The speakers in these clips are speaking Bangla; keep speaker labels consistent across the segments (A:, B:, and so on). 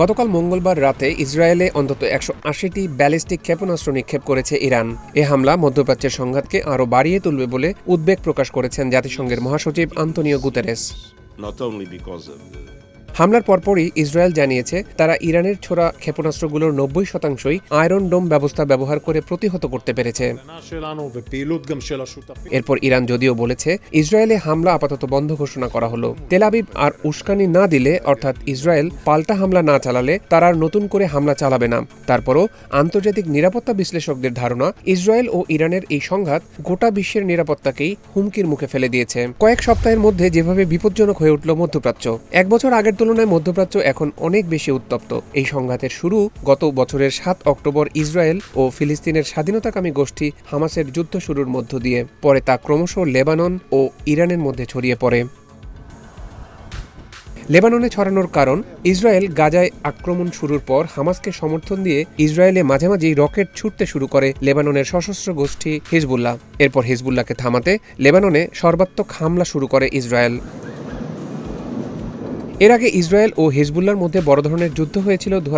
A: গতকাল মঙ্গলবার রাতে ইসরায়েলে অন্তত একশো আশিটি ব্যালিস্টিক ক্ষেপণাস্ত্র নিক্ষেপ করেছে ইরান। এ হামলা মধ্যপ্রাচ্যের সংঘাতকে আরও বাড়িয়ে তুলবে বলে উদ্বেগ প্রকাশ করেছেন জাতিসংঘের মহাসচিব আন্তনিও গুতেরেস। হামলার পরপরই ইসরায়েল জানিয়েছে, তারা ইরানের ছোড়া ক্ষেপণাস্ত্রগুলোর নব্বই শতাংশই আয়রন ডোম ব্যবস্থা ব্যবহার করে প্রতিহত করতে পেরেছে। এরপর ইরান যদিও বলেছে, ইসরায়েলে হামলা আপাতত বন্ধ ঘোষণা করা হলো। তেলাবিব আর উস্কানি না দিলে, অর্থাৎ ইসরায়েল পাল্টা হামলা না চালালে তারা আর নতুন করে হামলা চালাবে না। তারপরও আন্তর্জাতিক নিরাপত্তা বিশ্লেষকদের ধারণা, ইসরায়েল ও ইরানের এই সংঘাত গোটা বিশ্বের নিরাপত্তাকেই হুমকির মুখে ফেলে দিয়েছে। কয়েক সপ্তাহের মধ্যে যেভাবে বিপজ্জনক হয়ে উঠল মধ্যপ্রাচ্য, এক বছর আগের তুলনায় মধ্যপ্রাচ্য এখন অনেক বেশি উত্তপ্ত। এই সংঘাতের শুরু গত বছরের সাত অক্টোবর ইসরায়েল ও ফিলিস্তিনের স্বাধীনতাকামী গোষ্ঠী হামাসের যুদ্ধ শুরুর মধ্য দিয়ে, পরে তা ক্রমশ লেবানন ও ইরানের মধ্যে ছড়িয়ে পড়ে। লেবাননে ছড়ানোর কারণ, ইসরায়েল গাজায় আক্রমণ শুরুর পর হামাসকে সমর্থন দিয়ে ইসরায়েলে মাঝামাঝি রকেট ছুটতে শুরু করে লেবাননের সশস্ত্র গোষ্ঠী হিজবুল্লাহ। এরপর হিজবুল্লাহকে থামাতে লেবাননে সর্বাত্মক হামলা শুরু করে ইসরায়েল। এর আগে ইসরায়েল ও হিজবুল্লার মধ্যে বড় ধরনের যুদ্ধ হয়েছিল দু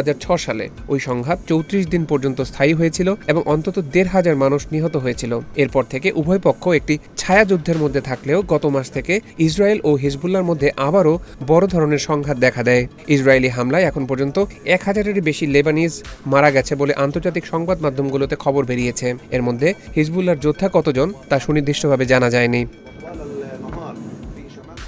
A: সালে। ওই সংঘাত চৌত্রিশ দিন পর্যন্ত স্থায়ী হয়েছিল এবং অন্তত দেড় হাজার মানুষ নিহত হয়েছিল। এরপর থেকে উভয় পক্ষ একটি ছায়া যুদ্ধের মধ্যে থাকলেও গত মাস থেকে ইসরায়েল ও হিজবুল্লার মধ্যে আবারও বড় ধরনের সংঘাত দেখা দেয়। ইসরায়েলি হামলায় এখন পর্যন্ত এক হাজারের বেশি লেবানিজ মারা গেছে বলে আন্তর্জাতিক সংবাদ মাধ্যমগুলোতে খবর বেরিয়েছে। এর মধ্যে হিজবুল্লার যোদ্ধা কতজন তা সুনির্দিষ্টভাবে জানা যায়নি।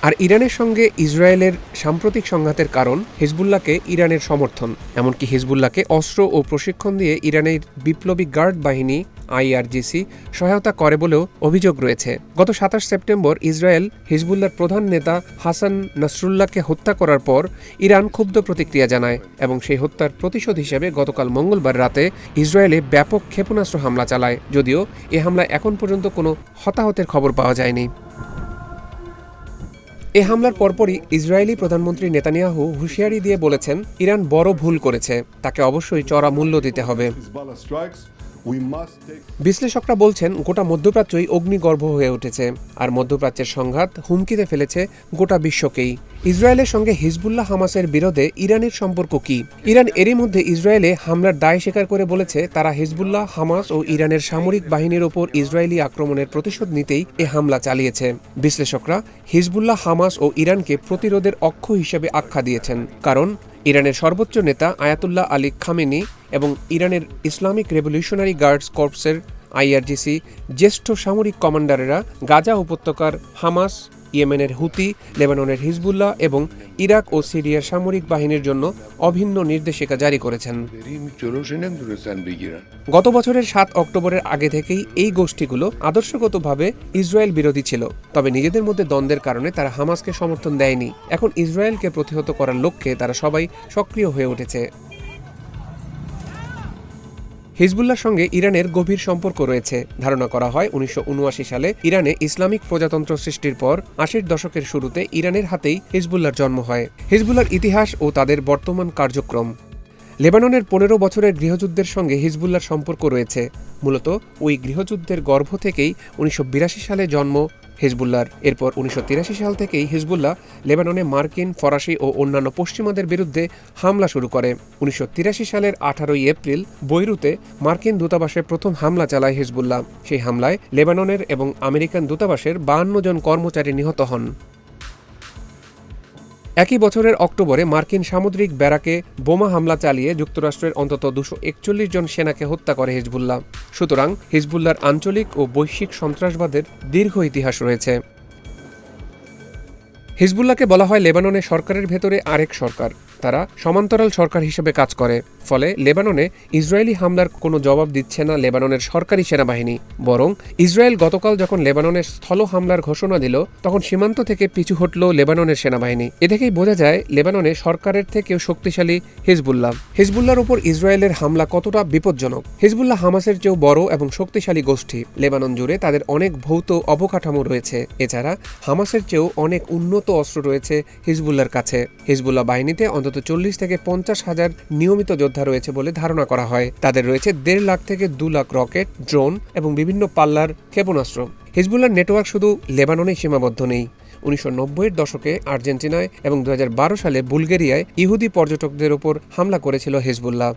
A: আর ইরানের সঙ্গে ইসরায়েলের সাম্প্রতিক সংঘাতের কারণ হিজবুল্লাহকে ইরানের সমর্থন, এমনকি হিজবুল্লাহকে অস্ত্র ও প্রশিক্ষণ দিয়ে ইরানের বিপ্লবী গার্ড বাহিনী আইআরজিসি সহায়তা করে বলেও অভিযোগ রয়েছে। গত সাতাশ সেপ্টেম্বর ইসরায়েল হিজবুল্লাহর প্রধান নেতা হাসান নাসরুল্লাহকে হত্যা করার পর ইরান ক্ষুব্ধ প্রতিক্রিয়া জানায় এবং সেই হত্যার প্রতিশোধ হিসেবে গতকাল মঙ্গলবার রাতে ইসরায়েলে ব্যাপক ক্ষেপণাস্ত্র হামলা চালায়, যদিও এ হামলায় এখন পর্যন্ত কোনো হতাহতের খবর পাওয়া যায়নি। এ হামলার পরপরই ইসরায়েলি প্রধানমন্ত্রী নেতানিয়াহু হুঁশিয়ারি দিয়ে বলেছেন, ইরান বড় ভুল করেছে, তাকে অবশ্যই চড়া মূল্য দিতে হবে। বিশ্লেষকরা বলছেন, গোটা মধ্যপ্রাচ্যই অগ্নিগর্ভ হয়ে উঠেছে, আর মধ্যপ্রাচ্যের সংঘাত হুমকিতে ফেলেছে গোটা বিশ্বকেই। ইসরায়েলের সঙ্গে হিজবুল্লাহ হামাসের বিরোধে ইরানের সম্পর্ক কি? ইরান এরই মধ্যে ইসরায়েলে হামলার দায় স্বীকার করে বলেছে, তারা হিজবুল্লাহ, হামাস ও ইরানের সামরিক বাহিনীর ওপর ইসরায়েলি আক্রমণের প্রতিশোধ নিতেই এ হামলা চালিয়েছে। বিশ্লেষকরা হিজবুল্লাহ, হামাস ও ইরানকে প্রতিরোধের অক্ষ হিসেবে আখ্যা দিয়েছেন, কারণ ইরানের সর্বোচ্চ নেতা আয়াতুল্লাহ আলী খামেনি এবং ইরানের ইসলামিক রেভলিউশনারি গার্ডস কর্পসের আইআরজিসি জ্যেষ্ঠ সামরিক কমান্ডারেরা গাজা উপত্যকার হামাস ইয়েমেনের হুতি, লেবাননের হিজবুল্লাহ এবং ইরাক ও সিরিয়ার সামরিক বাহিনীর জন্য অভিন্ন নির্দেশিকা জারি করেছেন। গত বছরের সাত অক্টোবরের আগে থেকেই এই গোষ্ঠীগুলো আদর্শগতভাবে ইসরায়েল বিরোধী ছিল, তবে নিজেদের মধ্যে দ্বন্দ্বের কারণে তারা হামাসকে সমর্থন দেয়নি। এখন ইসরায়েলকে প্রতিহত করার লক্ষ্যে তারা সবাই সক্রিয় হয়ে উঠেছে। হিজবুল্লাহর সঙ্গে ইরানের গভীর সম্পর্ক রয়েছে। ধারণা করা হয় উনিশশো উনআশি সালে ইরানে ইসলামিক প্রজাতন্ত্র সৃষ্টির পর আশির দশকের শুরুতে ইরানের হাতেই হিজবুল্লাহর জন্ম হয়। হিজবুল্লাহর ইতিহাস ও তাদের বর্তমান কার্যক্রম। লেবাননের পনেরো বছরের গৃহযুদ্ধের সঙ্গে হিজবুল্লাহর সম্পর্ক রয়েছে। মূলত ওই গৃহযুদ্ধের গর্ভ থেকেই উনিশশো বিরাশি সালে জন্ম হিজবুল্লাহর। এরপর উনিশশো তিরাশি সাল থেকেই হিজবুল্লাহ লেবাননে মার্কিন, ফরাসি ও অন্যান্য পশ্চিমাদের বিরুদ্ধে হামলা শুরু করে। উনিশশো তিরাশি সালের আঠারোই এপ্রিল বৈরুতে মার্কিন দূতাবাসে প্রথম হামলা চালায় হিজবুল্লাহ। সেই হামলায় লেবাননের এবং আমেরিকান দূতাবাসের বাহান্ন জন কর্মচারী নিহত হন। একই বছরের অক্টোবরে মার্কিন সামুদ্রিক ব্যারাকে বোমা হামলা চালিয়ে যুক্তরাষ্ট্রের অন্তত দুশো একচল্লিশ জন সেনাকে হত্যা করে হিজবুল্লাহ। সুতরাং হিজবুল্লার আঞ্চলিক ও বৈশ্বিক সন্ত্রাসবাদের দীর্ঘ ইতিহাস রয়েছে। হিজবুল্লাহকে বলা হয় লেবাননে সরকারের ভেতরে আরেক সরকার। তারা সমান্তরাল সরকার হিসেবে কাজ করে, ফলে লেবাননে ইসরায়েলি হামলার কোনো জবাব দিচ্ছে না লেবাননের সরকারি সেনাবাহিনী। বরং ইসরায়েল গতকাল যখন লেবাননের স্থল হামলার ঘোষণা দিল, তখন সীমান্ত থেকে পিছু হটল লেবাননের সেনাবাহিনী। এ থেকেই বোঝা যায়, লেবাননে সরকারের থেকেও শক্তিশালী হিজবুল্লাহ। হিজবুল্লাহর উপর ইসরায়েলের হামলা কতটা বিপজ্জনক? হিজবুল্লাহ হামাসের চেয়েও বড় এবং শক্তিশালী গোষ্ঠী। লেবানন জুড়ে তাদের অনেক ভৌত অবকাঠামো রয়েছে। এছাড়া হামাসের চেয়েও অনেক উন্নত অস্ত্র রয়েছে হিজবুল্লাহর কাছে। হিজবুল্লাহ বাহিনীতে অন্তত চল্লিশ থেকে পঞ্চাশ হাজার নিয়মিত যোদ্ধা রয়েছে বলে ধারণা করা হয়। তাদের রয়েছে দেড় লাখ থেকে দু লাখ রকেট, ড্রোন এবং বিভিন্ন পাল্লার ক্ষেপণাস্ত্র। হিজবুল্লাহর নেটওয়ার্ক শুধু লেবাননেই সীমাবদ্ধ নেই। উনিশশো নব্বইয়ের দশকে আর্জেন্টিনায় এবং দু হাজার বারো সালে বুলগেরিয়ায় ইহুদি পর্যটকদের ওপর হামলা করেছিল হিজবুল্লাহ।